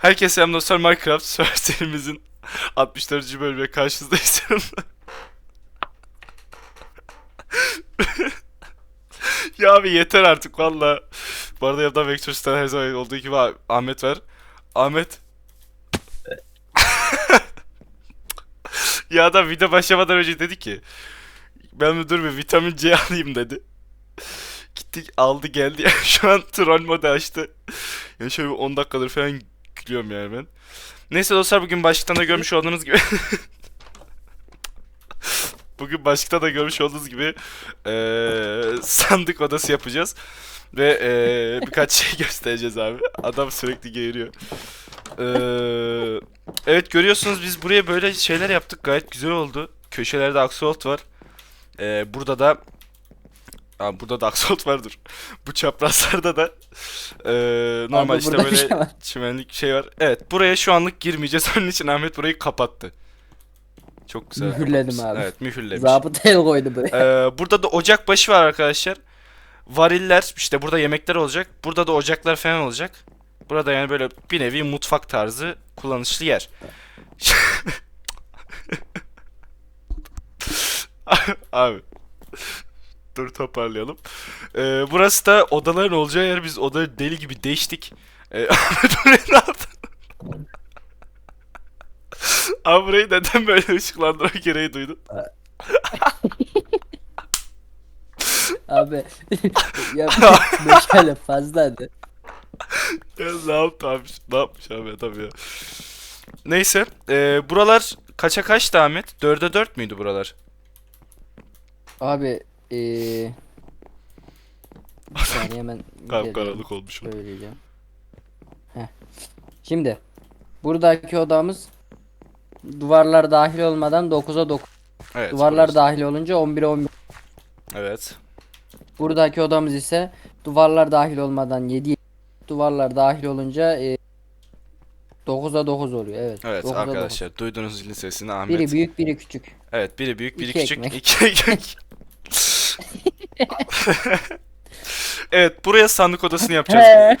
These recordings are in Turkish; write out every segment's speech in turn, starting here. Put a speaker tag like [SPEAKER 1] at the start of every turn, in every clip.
[SPEAKER 1] Herkese selam dostlar Minecraft Survival serimizin 64. bölümüne karşınızdayız. ya abi yeter artık valla. Bu arada yanımda Vectors'tan her zaman olduğu gibi Ah- Ahmet var. Ahmet. ya da video başlamadan önce dedi ki ben dur bir vitamin C alayım dedi. Gittik aldı geldi ya şu an troll modu açtı. Ya şöyle bir 10 dakikadır falan gülüyorum yani ben. Neyse dostlar bugün başlıktan da görmüş olduğunuz gibi Bugün başlıkta da görmüş olduğunuz gibi eee, sandık odası yapacağız. Ve eee, birkaç şey göstereceğiz abi. Adam sürekli geğiriyor. Eee, evet görüyorsunuz biz buraya böyle şeyler yaptık. Gayet güzel oldu. Köşelerde aksolot var. Eee, burada da Aa, burada da aksolot vardır. Bu çaprazlarda da eee, normal
[SPEAKER 2] Abi
[SPEAKER 1] işte
[SPEAKER 2] burada bir
[SPEAKER 1] böyle
[SPEAKER 2] şey var.
[SPEAKER 1] çimenlik şey var. Evet buraya şu anlık girmeyeceğiz. Onun için Ahmet burayı kapattı. Çok güzel.
[SPEAKER 2] Mühürledim
[SPEAKER 1] kapatmışsın.
[SPEAKER 2] abi.
[SPEAKER 1] Evet mühürlemiş.
[SPEAKER 2] Zabıta el koydu buraya.
[SPEAKER 1] Ee, burada da ocak başı var arkadaşlar. Variller işte burada yemekler olacak. Burada da ocaklar falan olacak. Burada yani böyle bir nevi mutfak tarzı kullanışlı yer. Abi. Dur toparlayalım. Ee, burası da odaların olacağı yer. Biz odayı deli gibi değiştik. Ee? Abi burayı neden böyle ışıklandırma gereği duydun?
[SPEAKER 2] Abi ya meşale fazlaydı.
[SPEAKER 1] Ya ne yaptı abi? Ne yapmış abi ya? Neyse. e, buralar kaça kaçtı Ahmet? 4'e 4 müydü buralar?
[SPEAKER 2] Abi eee bir saniye hemen
[SPEAKER 1] Kapkaranlık olmuş.
[SPEAKER 2] söyleyeceğim. Heh. Şimdi buradaki odamız duvarlar dahil olmadan 9'a 9.
[SPEAKER 1] Evet.
[SPEAKER 2] Duvarlar
[SPEAKER 1] burası.
[SPEAKER 2] dahil olunca 11'e 11.
[SPEAKER 1] Evet.
[SPEAKER 2] Buradaki odamız ise duvarlar dahil olmadan 7. Duvarlar dahil olunca e, 9'a 9 oluyor. Evet.
[SPEAKER 1] Evet
[SPEAKER 2] 9'a 9.
[SPEAKER 1] arkadaşlar duyduğunuz zilin sesini Ahmet.
[SPEAKER 2] Biri büyük, biri küçük.
[SPEAKER 1] Evet biri büyük biri
[SPEAKER 2] İki
[SPEAKER 1] küçük.
[SPEAKER 2] ekmek.
[SPEAKER 1] iki ekmek. evet buraya sandık odasını yapacağız.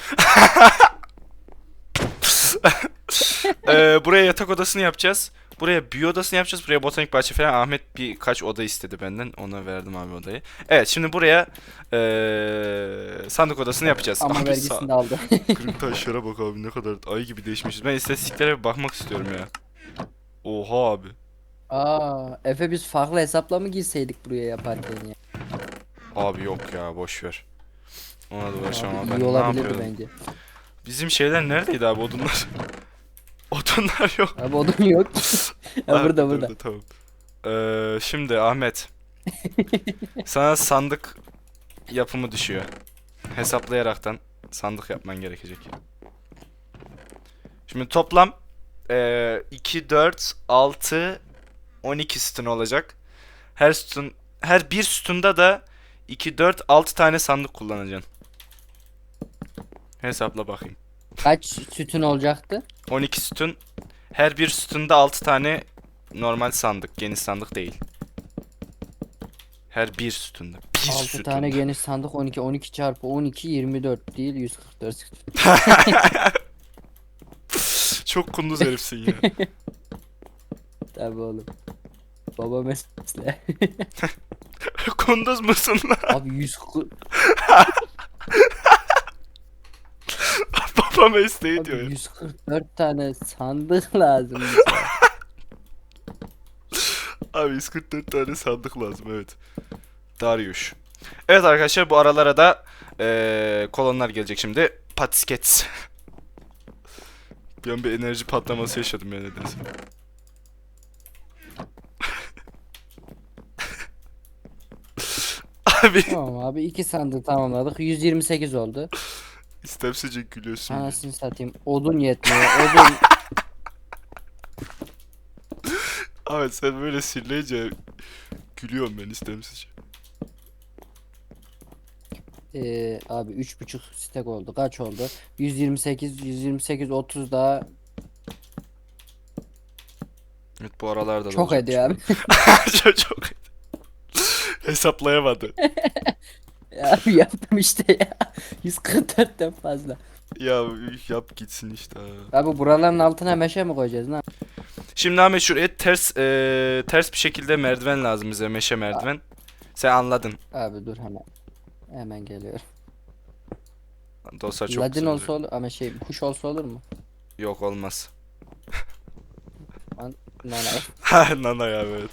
[SPEAKER 1] Ee, buraya yatak odasını yapacağız. Buraya büyü odasını yapacağız. Buraya botanik bahçe falan. Ahmet birkaç oda istedi benden. Ona verdim abi odayı. Evet şimdi buraya ee, sandık odasını yapacağız.
[SPEAKER 2] Ama
[SPEAKER 1] Abi,
[SPEAKER 2] vergisini de aldı.
[SPEAKER 1] Kırık taşlara bak abi ne kadar ayı gibi değişmişiz. Ben istatistiklere bir bakmak istiyorum ya. Oha abi.
[SPEAKER 2] Aa, Efe biz farklı hesapla mı girseydik buraya yaparken ya?
[SPEAKER 1] Abi yok ya boş ver. Ona da uğraşamam ben.
[SPEAKER 2] iyi
[SPEAKER 1] Ne
[SPEAKER 2] olabilirdi
[SPEAKER 1] yapıyordum?
[SPEAKER 2] bence.
[SPEAKER 1] Bizim şeyler neredeydi abi odunlar? odunlar yok.
[SPEAKER 2] Abi odun yok.
[SPEAKER 1] Ha,
[SPEAKER 2] ya burada burada.
[SPEAKER 1] Tamam. Ee, şimdi Ahmet. sana sandık yapımı düşüyor. Hesaplayaraktan sandık yapman gerekecek. Şimdi toplam ee, 2, 4, 6, 12 sütun olacak. Her sütun, her bir sütunda da 2, 4, 6 tane sandık kullanacaksın. Hesapla bakayım.
[SPEAKER 2] Kaç sütun olacaktı?
[SPEAKER 1] 12 sütun. Her bir sütunda 6 tane normal sandık. Geniş sandık değil. Her bir sütunda. Bir
[SPEAKER 2] 6
[SPEAKER 1] sütunda.
[SPEAKER 2] tane geniş sandık 12 12 çarpı 12 24 değil 144 sütun.
[SPEAKER 1] Çok kunduz herifsin ya.
[SPEAKER 2] Tabii oğlum. Baba mesle.
[SPEAKER 1] kunduz musun lan?
[SPEAKER 2] Abi 140
[SPEAKER 1] Baba mesleği
[SPEAKER 2] abi
[SPEAKER 1] diyor. ya.
[SPEAKER 2] 144 tane sandık lazım bize.
[SPEAKER 1] Abi 144 tane sandık lazım evet. Darius. Evet arkadaşlar bu aralara da eee, kolonlar gelecek şimdi. Patiskets. Bir an bir enerji patlaması yaşadım ya nedense. Abi
[SPEAKER 2] Tamam abi 2 sandık tamamladık 128 oldu.
[SPEAKER 1] istemsizce gülüyorsun.
[SPEAKER 2] Anasını satayım odun yetmiyor odun
[SPEAKER 1] Abi sen böyle sinirleyince gülüyorum ben istemsizce.
[SPEAKER 2] Ee, abi 3.5 stek oldu kaç oldu 128 128 30 daha
[SPEAKER 1] Evet bu aralarda da
[SPEAKER 2] çok ediyor abi.
[SPEAKER 1] çok çok. Hesaplayamadı.
[SPEAKER 2] Abi yaptım işte ya 144'ten fazla
[SPEAKER 1] Ya yap gitsin işte. ha.
[SPEAKER 2] Abi buraların altına meşe mi koyacağız lan?
[SPEAKER 1] Şimdi Ahmet şuraya ters eee, ters bir şekilde merdiven lazım bize meşe merdiven. Sen anladın.
[SPEAKER 2] Abi dur hemen. Hemen geliyorum.
[SPEAKER 1] Dostlar çok
[SPEAKER 2] Ladin
[SPEAKER 1] güzel
[SPEAKER 2] olsa
[SPEAKER 1] oluyor.
[SPEAKER 2] olur ama şey kuş olsa olur mu?
[SPEAKER 1] Yok olmaz.
[SPEAKER 2] Nana.
[SPEAKER 1] Nana ya evet.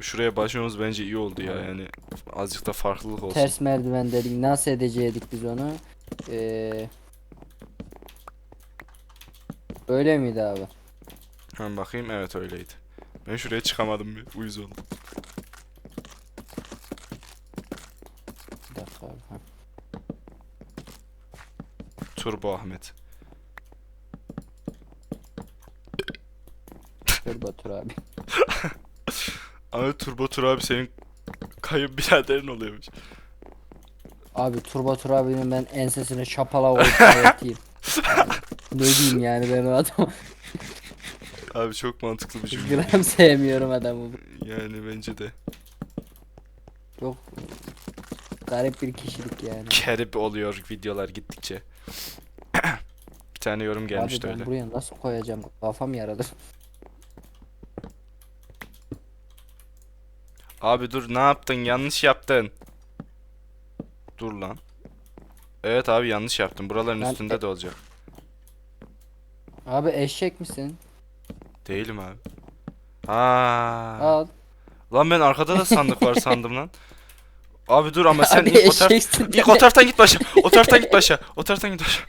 [SPEAKER 1] Şuraya başlamamız bence iyi oldu ya yani. Azıcık da farklılık olsun.
[SPEAKER 2] Ters merdiven dedik. Nasıl edeceydik biz onu? Ee... Öyle miydi abi?
[SPEAKER 1] Hemen bakayım evet öyleydi. Ben şuraya çıkamadım bir uyuz oldum.
[SPEAKER 2] Bir dakika abi. ha.
[SPEAKER 1] Turbo Ahmet.
[SPEAKER 2] Dur Batur abi.
[SPEAKER 1] Ahmet Turbo Tur abi senin kayınbiraderin oluyormuş.
[SPEAKER 2] Abi Turbo Tur abinin ben ensesine şapala koyup öğreteyim. Ne diyeyim yani ben o adamı.
[SPEAKER 1] Abi çok mantıklı bir cümle.
[SPEAKER 2] Gram sevmiyorum adamı.
[SPEAKER 1] Yani bence de.
[SPEAKER 2] Çok garip bir kişilik yani.
[SPEAKER 1] Kerip oluyor videolar gittikçe. bir tane yorum
[SPEAKER 2] Abi
[SPEAKER 1] gelmişti
[SPEAKER 2] ben
[SPEAKER 1] öyle.
[SPEAKER 2] buraya nasıl koyacağım? Kafam yaradı.
[SPEAKER 1] Abi dur ne yaptın? Yanlış yaptın. Dur lan. Evet abi yanlış yaptın. Buraların
[SPEAKER 2] Ben-
[SPEAKER 1] üstünde de olacak.
[SPEAKER 2] Abi eşek misin?
[SPEAKER 1] Değilim abi. Ha.
[SPEAKER 2] Al.
[SPEAKER 1] Lan ben arkada da sandık var sandım lan. Abi dur ama sen
[SPEAKER 2] Abi
[SPEAKER 1] ilk o, taraf,
[SPEAKER 2] eşeksin.
[SPEAKER 1] ilk o taraftan git başa. O taraftan git başa. O taraftan git başa.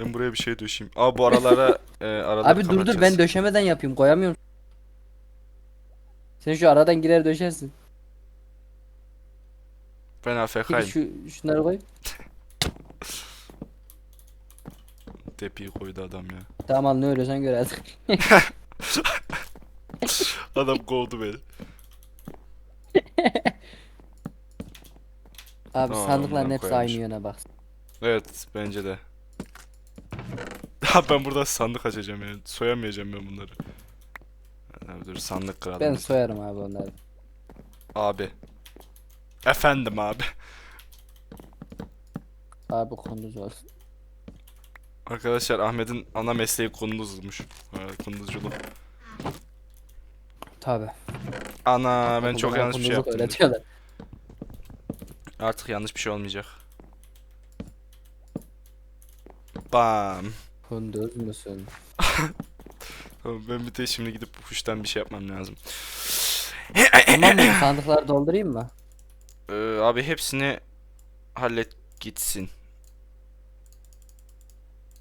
[SPEAKER 1] Ben buraya bir şey döşeyim. Aa bu aralara e, araları
[SPEAKER 2] Abi dur dur
[SPEAKER 1] kapatacağız.
[SPEAKER 2] ben döşemeden yapayım koyamıyorum. Sen şu aradan girer döşersin.
[SPEAKER 1] Ben
[SPEAKER 2] Git
[SPEAKER 1] AFK'yim.
[SPEAKER 2] şu şunları koy.
[SPEAKER 1] Tepiyi koydu adam ya.
[SPEAKER 2] Tamam ne ölüyorsan gör artık.
[SPEAKER 1] Adam kovdu beni.
[SPEAKER 2] Abi
[SPEAKER 1] Tamam,
[SPEAKER 2] sandıkların hepsi
[SPEAKER 1] koyarmış.
[SPEAKER 2] aynı yöne bak.
[SPEAKER 1] Evet bence de. Abi ben burada sandık açacağım yani. Soyamayacağım ben bunları. Dur sandık kıralım.
[SPEAKER 2] Ben soyarım abi onları.
[SPEAKER 1] Abi. Efendim abi.
[SPEAKER 2] Abi kunduz olsun.
[SPEAKER 1] Arkadaşlar Ahmet'in ana mesleği kunduzmuş. Evet, kunduzculuk.
[SPEAKER 2] Tabi.
[SPEAKER 1] Ana ben çok yanlış bir şey yaptım.
[SPEAKER 2] Öğretiyorlar.
[SPEAKER 1] Artık yanlış bir şey olmayacak. Bam.
[SPEAKER 2] Kunduz musun?
[SPEAKER 1] Ben bir de şimdi gidip kuştan bir şey yapmam lazım.
[SPEAKER 2] tamam mı? Sandıkları doldurayım mı?
[SPEAKER 1] Ee, abi hepsini hallet gitsin.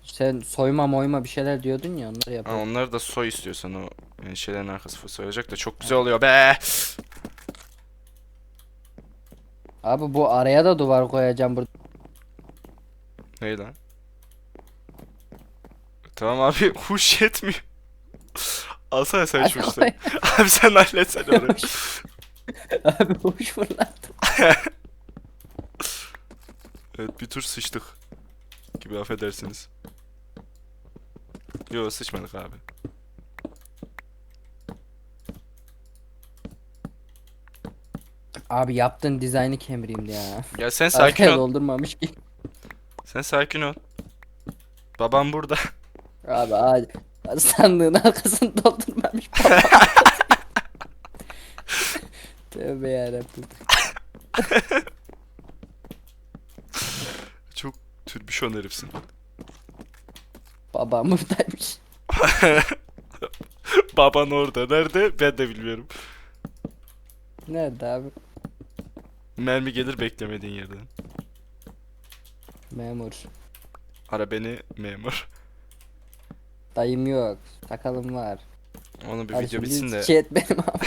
[SPEAKER 2] Sen soyma moyma bir şeyler diyordun ya onları
[SPEAKER 1] Ha,
[SPEAKER 2] yapalım.
[SPEAKER 1] onları da soy istiyorsan o yani şeylerin arkası soyacak da çok güzel oluyor be.
[SPEAKER 2] Abi bu araya da duvar koyacağım burada.
[SPEAKER 1] Ne lan? Tamam abi huş yetmiyor. Alsana sen şu
[SPEAKER 2] Hadi
[SPEAKER 1] işte. Abi sen halletsene orayı.
[SPEAKER 2] Abi hoş fırlattım.
[SPEAKER 1] Evet bir tur sıçtık. Gibi affedersiniz. Yo sıçmadık abi.
[SPEAKER 2] Abi yaptığın dizaynı kemireyim ya.
[SPEAKER 1] Ya sen sakin
[SPEAKER 2] Arkaya
[SPEAKER 1] ol.
[SPEAKER 2] doldurmamış ki.
[SPEAKER 1] Sen sakin ol. Babam burada.
[SPEAKER 2] Abi ağaç. Sandığın arkasını doldurmamış. Tövbe yarabbim.
[SPEAKER 1] Çok türbüşon herifsin.
[SPEAKER 2] Babam buradaymış.
[SPEAKER 1] Baban orada. Nerede? Ben de bilmiyorum.
[SPEAKER 2] Nerede abi?
[SPEAKER 1] Mermi gelir beklemediğin yerden.
[SPEAKER 2] Memur.
[SPEAKER 1] Ara beni memur.
[SPEAKER 2] Dayım yok. Sakalım var.
[SPEAKER 1] Onu bir
[SPEAKER 2] Abi
[SPEAKER 1] video
[SPEAKER 2] şimdi
[SPEAKER 1] bitsin de
[SPEAKER 2] Chat benim abi.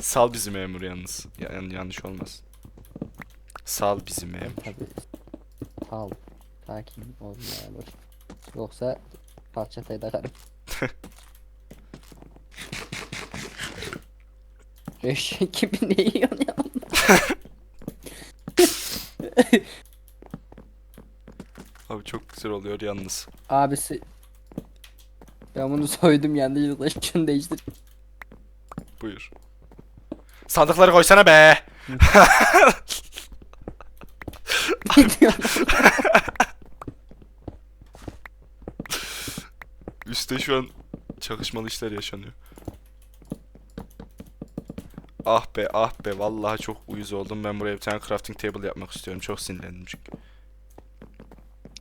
[SPEAKER 1] sal bizi memur yalnız. Yani yanlış olmaz. Sal bizi memur.
[SPEAKER 2] Tabii. Sal. Sakin ol memur. Yoksa parçatayı takarım. Eşek gibi ne yiyorsun ya?
[SPEAKER 1] Abi çok güzel oluyor yalnız.
[SPEAKER 2] Abisi. Ben bunu soydum yanlışlıkla şunu değiştir.
[SPEAKER 1] Buyur. Sandıkları koysana be. Üste şu an çakışmalı işler yaşanıyor. Ah be ah be vallahi çok uyuz oldum. Ben buraya bir tane crafting table yapmak istiyorum. Çok sinirlendim çünkü.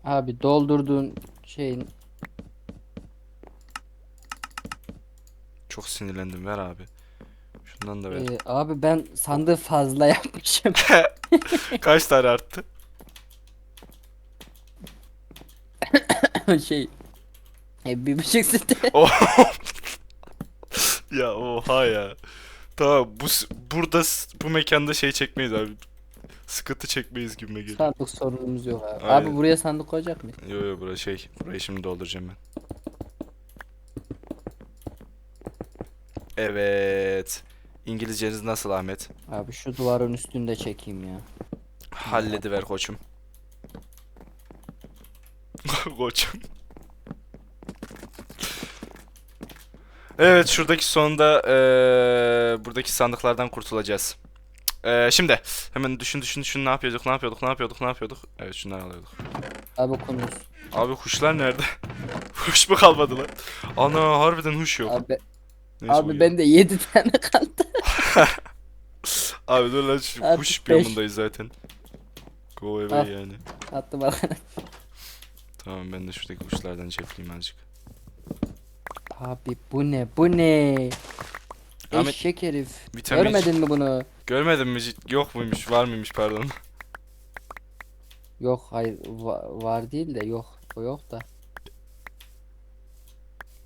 [SPEAKER 2] Abi doldurduğun şeyin
[SPEAKER 1] Çok sinirlendim ver abi. Şundan da ver.
[SPEAKER 2] Ee, abi ben sandığı fazla yapmışım.
[SPEAKER 1] Kaç tane arttı?
[SPEAKER 2] şey. E, bir buçuk site.
[SPEAKER 1] Oh. ya oha ya. Tamam bu burada bu mekanda şey çekmeyiz abi. Sıkıntı çekmeyiz gibi geliyor.
[SPEAKER 2] Sandık sorunumuz yok abi.
[SPEAKER 1] Aynen.
[SPEAKER 2] Abi buraya sandık koyacak mıyız?
[SPEAKER 1] Yo yo bura şey. Burayı şimdi dolduracağım ben. Evet. İngilizceniz nasıl Ahmet?
[SPEAKER 2] Abi şu duvarın üstünde çekeyim ya.
[SPEAKER 1] Hallediver koçum. koçum. Evet şuradaki sonunda eee, buradaki sandıklardan kurtulacağız. Eee, şimdi hemen düşün düşün düşün ne yapıyorduk ne yapıyorduk ne yapıyorduk ne yapıyorduk. Evet şunları alıyorduk.
[SPEAKER 2] Abi konuz.
[SPEAKER 1] Abi kuşlar nerede? Huş mu kalmadı lan? Ana harbiden huş yok.
[SPEAKER 2] Abi,
[SPEAKER 1] Neyse,
[SPEAKER 2] abi
[SPEAKER 1] uyuyor.
[SPEAKER 2] bende 7 tane kaldı.
[SPEAKER 1] Abi dur lan şu
[SPEAKER 2] Abi
[SPEAKER 1] kuş
[SPEAKER 2] beş.
[SPEAKER 1] zaten. Go away
[SPEAKER 2] Al.
[SPEAKER 1] yani.
[SPEAKER 2] Attım arkana.
[SPEAKER 1] Tamam ben de şuradaki kuşlardan çekeyim azıcık.
[SPEAKER 2] Abi bu ne bu ne?
[SPEAKER 1] Ahmet,
[SPEAKER 2] Eşek herif.
[SPEAKER 1] Vitamin
[SPEAKER 2] Görmedin mi bunu?
[SPEAKER 1] Görmedin mi? Yok muymuş? Var mıymış pardon.
[SPEAKER 2] Yok hayır va- var değil de yok. O yok da.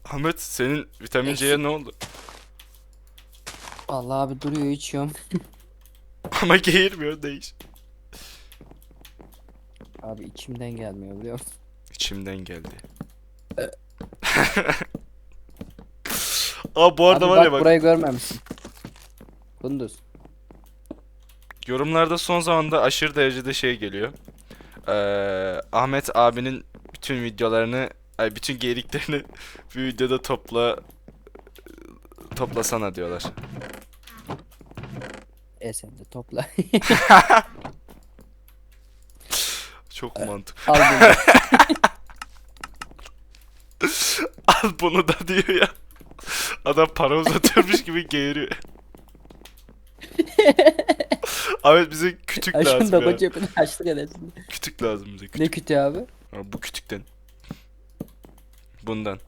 [SPEAKER 1] Ahmet senin vitamin C'ye ne oldu?
[SPEAKER 2] Vallahi abi duruyor içiyorum.
[SPEAKER 1] Ama geğirmiyor değiş.
[SPEAKER 2] Abi içimden gelmiyor biliyor musun?
[SPEAKER 1] İçimden geldi. Aa bu arada
[SPEAKER 2] Abi
[SPEAKER 1] var
[SPEAKER 2] bak
[SPEAKER 1] ya bak
[SPEAKER 2] burayı görmemişsin. Kunduz.
[SPEAKER 1] yorumlarda son zamanda aşırı derecede şey geliyor. Ee, Ahmet abinin bütün videolarını ay bütün geyiklerini bir videoda topla toplasana diyorlar.
[SPEAKER 2] E sen de topla.
[SPEAKER 1] Çok mantıklı.
[SPEAKER 2] Al bunu.
[SPEAKER 1] Al bunu da diyor ya. Adam para uzatıyormuş gibi geğiriyor. Ahmet bize kütük lazım
[SPEAKER 2] da
[SPEAKER 1] ya.
[SPEAKER 2] koy cebine açlık edersin.
[SPEAKER 1] Kütük lazım bize. Kütük.
[SPEAKER 2] Ne kötü abi?
[SPEAKER 1] Ha, bu kütükten. Bundan.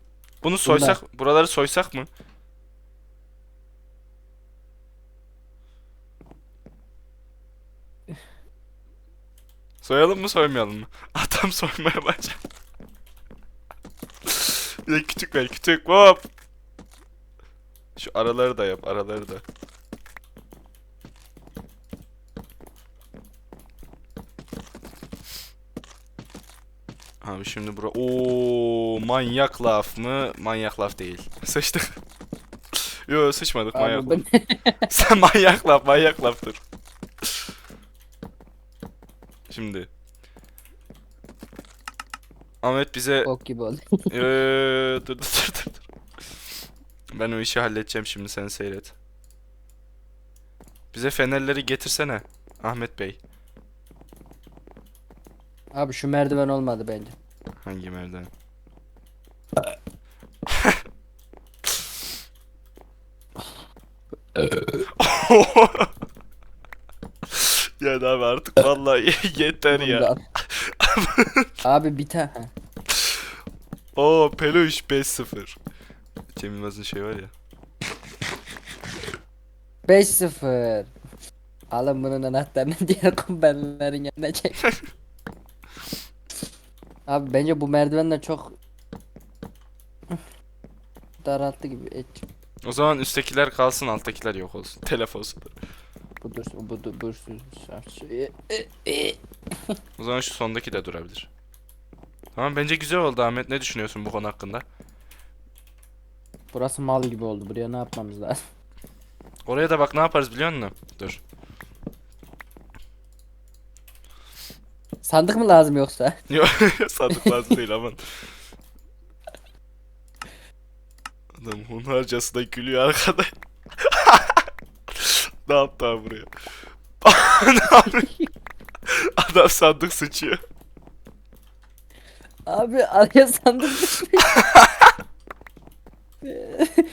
[SPEAKER 1] Bunu soysak, buraları soysak mı? Soyalım mı soymayalım mı? Adam soymaya başladı. Bir de kütük ver kütük hop. Şu araları da yap araları da. Abi şimdi bura... Oo manyak laf mı? Manyak laf değil. Sıçtık. Yo sıçmadık manyak laf. Sen manyak laf manyak laftır. Şimdi. Ahmet bize
[SPEAKER 2] bok gibi oldu.
[SPEAKER 1] Eee, dur dur dur dur. Ben o işi halledeceğim şimdi sen seyret. Bize fenerleri getirsene Ahmet Bey.
[SPEAKER 2] Abi şu merdiven olmadı bence.
[SPEAKER 1] Hangi merdiven? ya da abi artık vallahi yeter ya.
[SPEAKER 2] Abi bir tane.
[SPEAKER 1] Oo peluş 5-0. Cem Yılmaz'ın şey var ya.
[SPEAKER 2] 5-0. Alın bunun anahtarını diğer kumberlerin yanına çek. Abi bence bu merdivenler çok daralttı gibi. Et.
[SPEAKER 1] O zaman üsttekiler kalsın alttakiler yok olsun. Telef olsun.
[SPEAKER 2] Bu dursun, bu dur, dursun.
[SPEAKER 1] O zaman şu sondaki de durabilir. Tamam bence güzel oldu Ahmet. Ne düşünüyorsun bu konu hakkında?
[SPEAKER 2] Burası mal gibi oldu. Buraya ne yapmamız lazım?
[SPEAKER 1] Oraya da bak ne yaparız biliyor musun? Dur.
[SPEAKER 2] Sandık mı lazım yoksa?
[SPEAKER 1] Yok sandık lazım değil aman. Adam hunharcasına gülüyor arkada. ne yaptı abi buraya? ne yapıyor? Adam sandık sıçıyor.
[SPEAKER 2] Abi araya sandık düşmüş.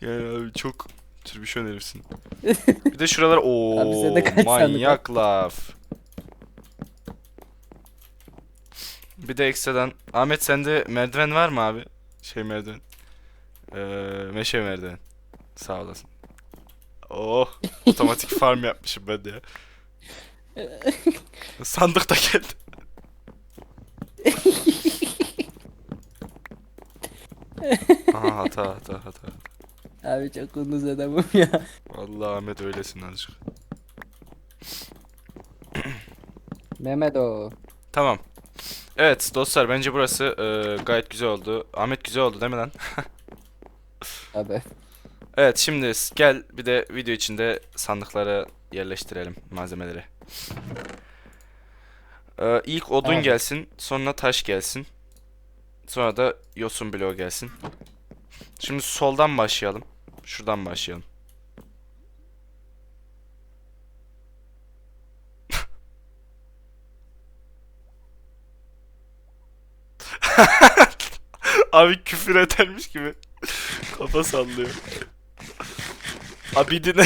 [SPEAKER 1] Yani abi çok türbüşon herifsin. Bir de şuralar o
[SPEAKER 2] Abi var?
[SPEAKER 1] manyak laf. Bir de ekstradan Ahmet sende merdiven var mı abi? Şey merdiven. Ee, meşe merdiven. Sağ olasın. Oh, otomatik farm yapmışım ben de ya. Sandık da geldi. Aha hata hata hata.
[SPEAKER 2] Abi çok kunduz adamım ya.
[SPEAKER 1] Vallahi Ahmet öylesin azıcık.
[SPEAKER 2] Mehmet o.
[SPEAKER 1] Tamam. Evet dostlar bence burası e, gayet güzel oldu. Ahmet güzel oldu değil mi lan?
[SPEAKER 2] Abi.
[SPEAKER 1] Evet şimdi gel bir de video içinde sandıkları yerleştirelim malzemeleri. Ee, ilk odun
[SPEAKER 2] Tamam.
[SPEAKER 1] gelsin, sonra taş gelsin. Sonra da yosun bloğu gelsin. Şimdi soldan başlayalım. Şuradan başlayalım. Abi küfür edermiş gibi. Kafa sallıyor. Abidin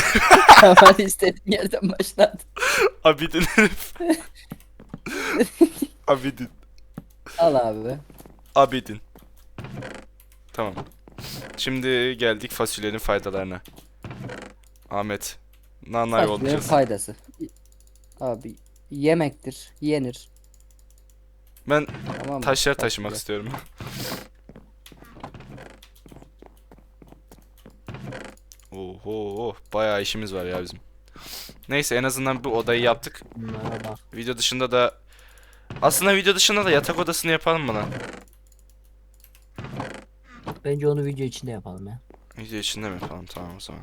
[SPEAKER 2] Hadi istediğin yerden başlat.
[SPEAKER 1] Abidin herif. Abidin.
[SPEAKER 2] Al abi.
[SPEAKER 1] Abidin. Tamam. Şimdi geldik fasulyenin faydalarına. Ahmet. Nana
[SPEAKER 2] Fasulyenin
[SPEAKER 1] yollayacağız.
[SPEAKER 2] faydası. Abi yemektir. Yenir.
[SPEAKER 1] Ben
[SPEAKER 2] Tamam mı?
[SPEAKER 1] taşlar
[SPEAKER 2] Fasulye.
[SPEAKER 1] taşımak istiyorum. Oho, bayağı işimiz var ya bizim. Neyse en azından bu odayı yaptık.
[SPEAKER 2] Bak.
[SPEAKER 1] Video dışında da aslında video dışında da yatak odasını yapalım mı lan?
[SPEAKER 2] Bence onu video içinde yapalım ya.
[SPEAKER 1] Video içinde mi yapalım? Tamam o zaman.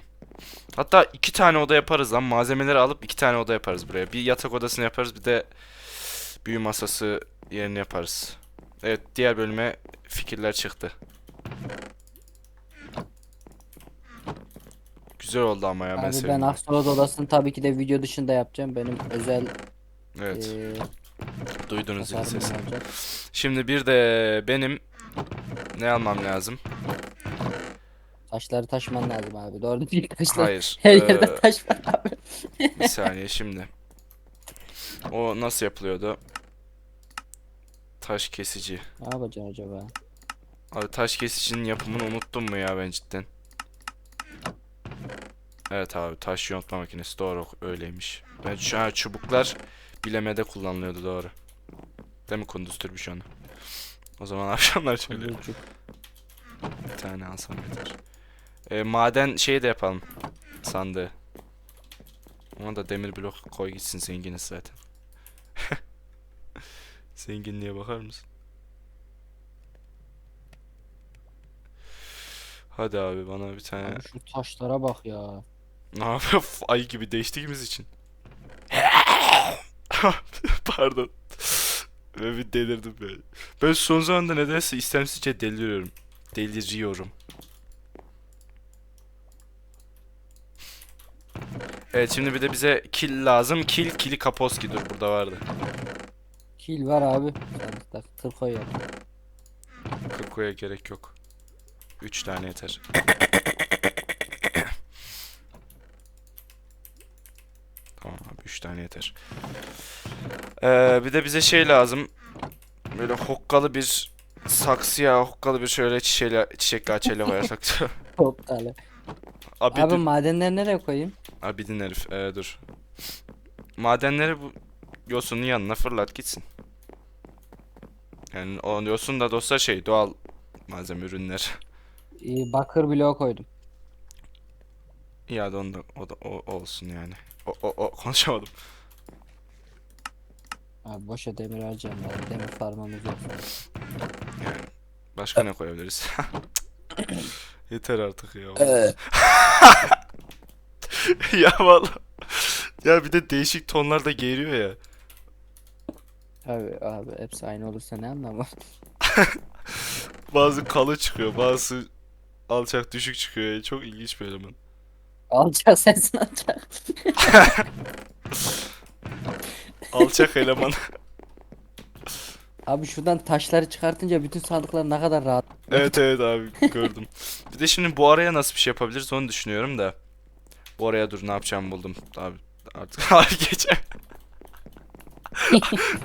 [SPEAKER 1] Hatta iki tane oda yaparız lan. Malzemeleri alıp iki tane oda yaparız buraya. Bir yatak odasını yaparız bir de büyü masası yerini yaparız. Evet diğer bölüme fikirler çıktı. Güzel oldu ama ya ben
[SPEAKER 2] Abi ben. Astrolog odasını tabii ki de video dışında yapacağım. Benim özel
[SPEAKER 1] Evet
[SPEAKER 2] eee
[SPEAKER 1] duydunuz zil
[SPEAKER 2] tasarımım
[SPEAKER 1] sesi.
[SPEAKER 2] olacak.
[SPEAKER 1] Şimdi bir de benim ne almam lazım?
[SPEAKER 2] Taşları taşıman lazım abi. Doğru değil taşlar.
[SPEAKER 1] Hayır.
[SPEAKER 2] Her
[SPEAKER 1] eee,
[SPEAKER 2] yerde taş var abi.
[SPEAKER 1] Bir saniye şimdi. O nasıl yapılıyordu? Taş kesici.
[SPEAKER 2] Ne yapacaksın acaba?
[SPEAKER 1] Abi taş kesicinin yapımını unuttum mu ya ben cidden? Evet abi taş yontma makinesi doğru öyleymiş. Ben şu an çubuklar bilemede kullanılıyordu doğru. Değil mi kunduz türbüşonu? O zaman akşamlar
[SPEAKER 2] Kunduzcuk.
[SPEAKER 1] bir tane alsam yeter. Ee, maden şeyi de yapalım. Sandığı. Ona da demir blok koy gitsin zenginiz zaten. Zenginliğe bakar mısın? Hadi abi bana bir tane
[SPEAKER 2] Abi şu taşlara bak ya.
[SPEAKER 1] ne yapıyor? Ay gibi değiştiğimiz için. Pardon. Ben bir delirdim böyle. Ben son zamanda nedense istemsizce deliriyorum. Deliriyorum. Evet şimdi bir de bize kill lazım. Kill, kili kaposki dur burada vardı.
[SPEAKER 2] Kil var abi. Sandıkta tır koy ya.
[SPEAKER 1] Kırkoya gerek yok. 3 tane yeter. Tamam abi 3 tane yeter. Ee, bir de bize şey lazım. Böyle hokkalı bir saksıya hokkalı bir şöyle çiçeği, çiçekli açeli koyarsak.
[SPEAKER 2] Hop tane. Abi
[SPEAKER 1] Abidin,
[SPEAKER 2] madenleri nereye koyayım?
[SPEAKER 1] abidin herif. Ee, dur. Madenleri bu yosunun yanına fırlat gitsin. Yani o yosun da dostlar şey doğal malzeme ürünler.
[SPEAKER 2] Ee, bakır bloğu koydum.
[SPEAKER 1] İyi hadi onda o da o olsun yani. O o o konuşamadım.
[SPEAKER 2] Abi boşa demir harcayacağım ya. Demir farmamız yok.
[SPEAKER 1] Başka ne koyabiliriz? Yeter artık ya. ya vallahi. Ya bir de değişik tonlarda geğiriyor ya.
[SPEAKER 2] Abi abi hepsi aynı olursa ne anlamı var?
[SPEAKER 1] Bazı kalı çıkıyor, bazı alçak düşük çıkıyor. ya. Çok ilginç bir eleman.
[SPEAKER 2] Alacak sensin alacak.
[SPEAKER 1] Alçak eleman.
[SPEAKER 2] Abi şuradan taşları çıkartınca bütün sandıklar ne kadar rahat.
[SPEAKER 1] evet evet abi gördüm. Bir de şimdi bu araya nasıl bir şey yapabiliriz onu düşünüyorum da. Bu araya dur ne yapacağımı buldum. Abi artık abi geçe.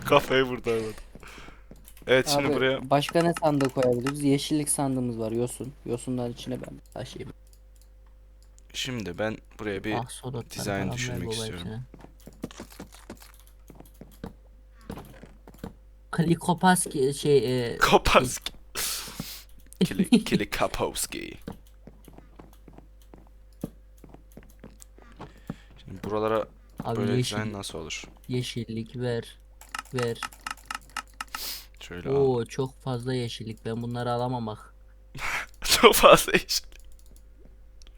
[SPEAKER 1] Kafayı vurdu hayvan. Evet şimdi
[SPEAKER 2] Abi,
[SPEAKER 1] buraya
[SPEAKER 2] Başka ne sandığı koyabiliriz? Yeşillik sandığımız var yosun. Yosunların içine ben taşıyayım.
[SPEAKER 1] şimdi ben buraya bir
[SPEAKER 2] Ah,
[SPEAKER 1] dizayn
[SPEAKER 2] falan ver
[SPEAKER 1] düşünmek
[SPEAKER 2] baba
[SPEAKER 1] istiyorum.
[SPEAKER 2] hepsine. Klikopaski şey e,
[SPEAKER 1] Kopaski. Kili, Kili Kapowski. Şimdi buralara
[SPEAKER 2] abi
[SPEAKER 1] böyle
[SPEAKER 2] yeşil,
[SPEAKER 1] nasıl olur?
[SPEAKER 2] yeşillik ver. Ver.
[SPEAKER 1] Şöyle al.
[SPEAKER 2] Oo çok fazla yeşillik. Ben bunları alamam bak.
[SPEAKER 1] Çok fazla yeşil.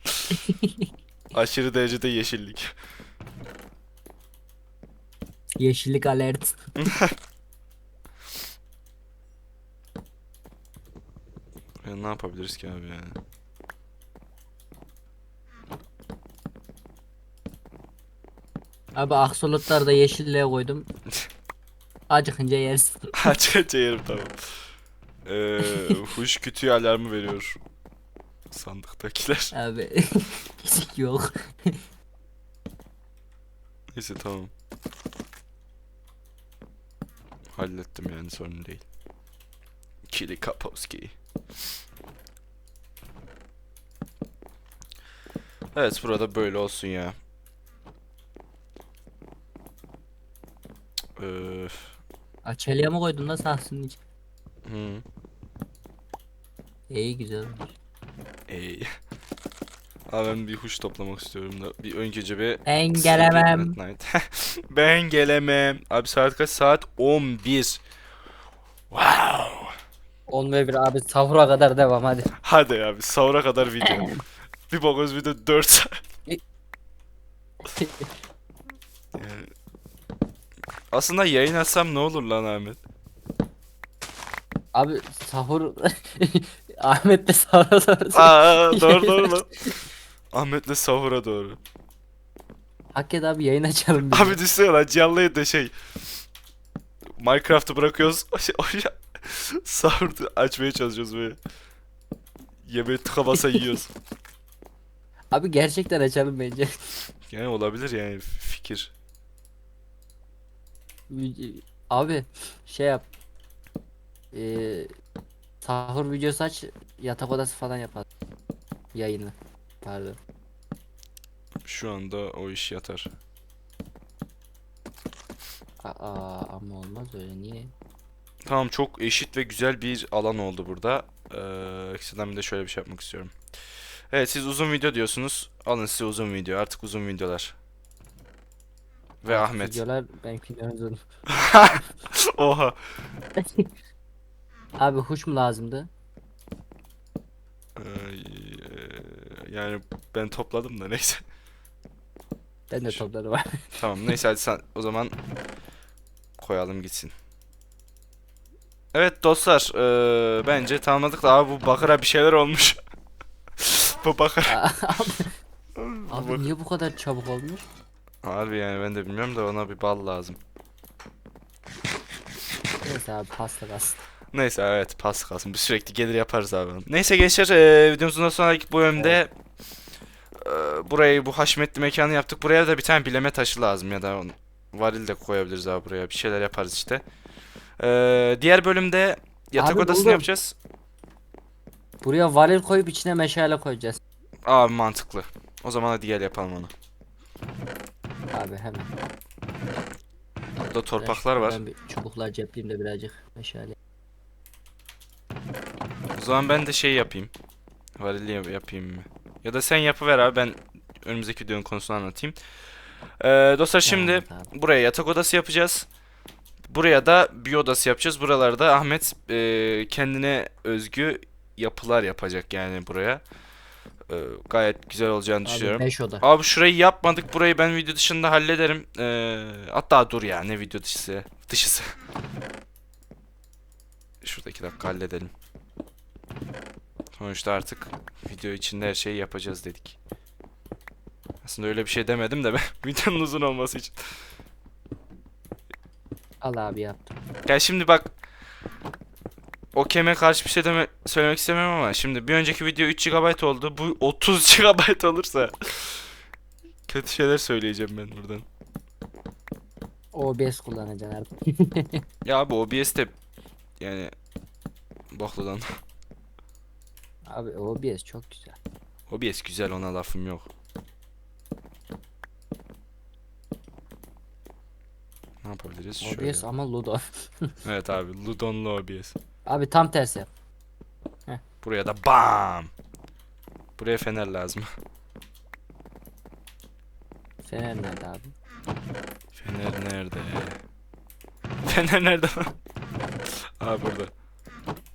[SPEAKER 1] Aşırı derecede yeşillik.
[SPEAKER 2] Yeşillik alert.
[SPEAKER 1] Ya ne yapabiliriz ki abi yani?
[SPEAKER 2] Abi aksolotları da yeşilliğe koydum. Acıkınca yersin.
[SPEAKER 1] Aç yerim tamam. Ee, huş kütüğü alarmı veriyor. Sandıktakiler.
[SPEAKER 2] Abi hiç yok.
[SPEAKER 1] Neyse tamam. Hallettim yani sorun değil. Kili Kapowski. Evet burada böyle olsun ya. Öf.
[SPEAKER 2] Açelya'ya mı koydun da saksının için?
[SPEAKER 1] Hı.
[SPEAKER 2] İyi güzel.
[SPEAKER 1] Ey. Abi ben bir huş toplamak istiyorum da. Bir ön gece bir
[SPEAKER 2] Ben gelemem.
[SPEAKER 1] ben gelemem. Abi saat kaç? Saat 11. Wow.
[SPEAKER 2] 10 ve 1 abi sahura kadar devam hadi.
[SPEAKER 1] Hadi abi sahura kadar video. bir bakıyoruz video 4 saat. Yani... Aslında yayın açsam ne olur lan Ahmet?
[SPEAKER 2] Abi sahur Ahmet de sahura doğru.
[SPEAKER 1] Aa doğru doğru lan. Ahmet'le sahura doğru.
[SPEAKER 2] Hak et abi yayın açalım.
[SPEAKER 1] Abi düşünsene lan canlıyı da şey. Minecraft'ı bırakıyoruz. Sahur açmaya çalışıyoruz böyle. Yemeği tıka basa yiyoruz.
[SPEAKER 2] Abi gerçekten açalım bence.
[SPEAKER 1] Yani olabilir yani fikir.
[SPEAKER 2] Abi şey yap. Ee, sahur videosu aç yatak odası falan yapalım. Yayını. Pardon.
[SPEAKER 1] Şu anda o iş yatar.
[SPEAKER 2] Aa ama olmaz öyle niye?
[SPEAKER 1] Tamam çok eşit ve güzel bir alan oldu burada. Ee, bir de şöyle bir şey yapmak istiyorum. Evet siz uzun video diyorsunuz. Alın size uzun video. Artık uzun videolar. Ve Ahmet.
[SPEAKER 2] Videolar benimkinden uzun.
[SPEAKER 1] Oha.
[SPEAKER 2] Abi huş mu lazımdı?
[SPEAKER 1] Ee, yani ben topladım da neyse.
[SPEAKER 2] Ben de topladım.
[SPEAKER 1] Tamam neyse hadi sen o zaman koyalım gitsin. Evet dostlar eee, bence tamamladık da abi bu bakıra bir şeyler olmuş. bu bakır.
[SPEAKER 2] abi, abi niye bu kadar çabuk olmuş?
[SPEAKER 1] Harbi yani ben de bilmiyorum da ona bir bal lazım.
[SPEAKER 2] Neyse abi pasta kalsın.
[SPEAKER 1] Neyse evet pas kalsın. Biz sürekli gelir yaparız abi. Neyse gençler eee videomuzun da sonraki bölümde eee, burayı bu haşmetli mekanı yaptık. Buraya da bir tane bileme taşı lazım ya da varil de koyabiliriz abi buraya. Bir şeyler yaparız işte. Eee, diğer bölümde yatak
[SPEAKER 2] Abi
[SPEAKER 1] odasını
[SPEAKER 2] buldum.
[SPEAKER 1] yapacağız.
[SPEAKER 2] Buraya varil koyup içine meşale koyacağız.
[SPEAKER 1] Abi mantıklı. O zaman hadi gel yapalım onu.
[SPEAKER 2] Abi hemen.
[SPEAKER 1] Burada torpaklar var.
[SPEAKER 2] Ben bir çubuklar cepleyeyim de birazcık meşale.
[SPEAKER 1] O zaman ben de şey yapayım. Varili yap- yapayım mı? Ya da sen yapıver abi ben önümüzdeki videonun konusunu anlatayım. Ee, dostlar şimdi
[SPEAKER 2] abi.
[SPEAKER 1] buraya yatak odası yapacağız. Buraya da bir odası yapacağız. Buralarda Ahmet e, kendine özgü yapılar yapacak yani buraya. E, gayet güzel olacağını
[SPEAKER 2] Abi
[SPEAKER 1] düşünüyorum.
[SPEAKER 2] 5 oda.
[SPEAKER 1] Abi şurayı yapmadık. Burayı ben video dışında hallederim. Ee, hatta dur ya ne video dışısı. Dışısı. Şuradaki dakika halledelim. Sonuçta artık video içinde her şeyi yapacağız dedik. Aslında öyle bir şey demedim de ben videonun uzun olması için.
[SPEAKER 2] Al abi yaptım.
[SPEAKER 1] Ya şimdi bak o keme karşı bir şey deme, söylemek istemiyorum ama şimdi bir önceki video 3 GB oldu. Bu 30 GB olursa kötü şeyler söyleyeceğim ben buradan.
[SPEAKER 2] OBS kullanacaksın artık.
[SPEAKER 1] Ya abi OBS de yani boklu lan.
[SPEAKER 2] abi OBS çok güzel.
[SPEAKER 1] OBS güzel ona lafım yok. Yapabiliriz? Şöyle.
[SPEAKER 2] OBS ama Ludo.
[SPEAKER 1] Evet abi Ludon'lu OBS.
[SPEAKER 2] abi tam tersi yap.
[SPEAKER 1] Buraya da bam. Buraya fener lazım.
[SPEAKER 2] Fener nerede abi?
[SPEAKER 1] Fener nerede? Fener nerede? Aa burada.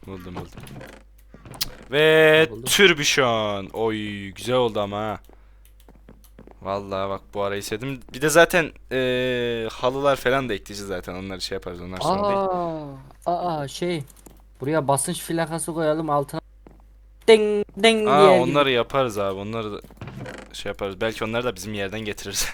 [SPEAKER 1] Buldum buldum. Ve
[SPEAKER 2] Buldum.
[SPEAKER 1] türbüşon. Oy güzel oldu ama ha. Vallahi bak bu arayı sevdim. Bir de zaten eee, halılar falan da ekleyeceğiz zaten. Onları şey yaparız. Onlar sorun değil.
[SPEAKER 2] Aa, aa şey. Buraya basınç plakası koyalım altına. Ding ding
[SPEAKER 1] Aa
[SPEAKER 2] diye.
[SPEAKER 1] onları yaparız abi. Onları da şey yaparız. Belki onları da bizim yerden getiririz.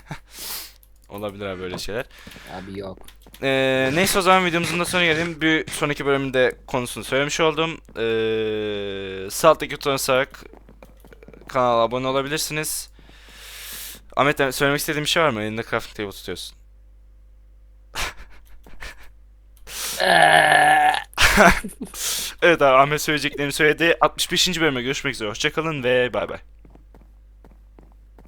[SPEAKER 1] Olabilir abi böyle şeyler.
[SPEAKER 2] Abi yok.
[SPEAKER 1] Ee, neyse o zaman videomuzun da sonuna gelelim. Bir sonraki bölümde konusunu söylemiş oldum. Ee, sağ alttaki butona basarak kanala abone olabilirsiniz. Ahmet söylemek istediğin bir şey var mı? Elinde crafting table tutuyorsun. Evet abi Ahmet söyleyeceklerini söyledi. 65. bölüme görüşmek üzere. Hoşçakalın ve bay bay.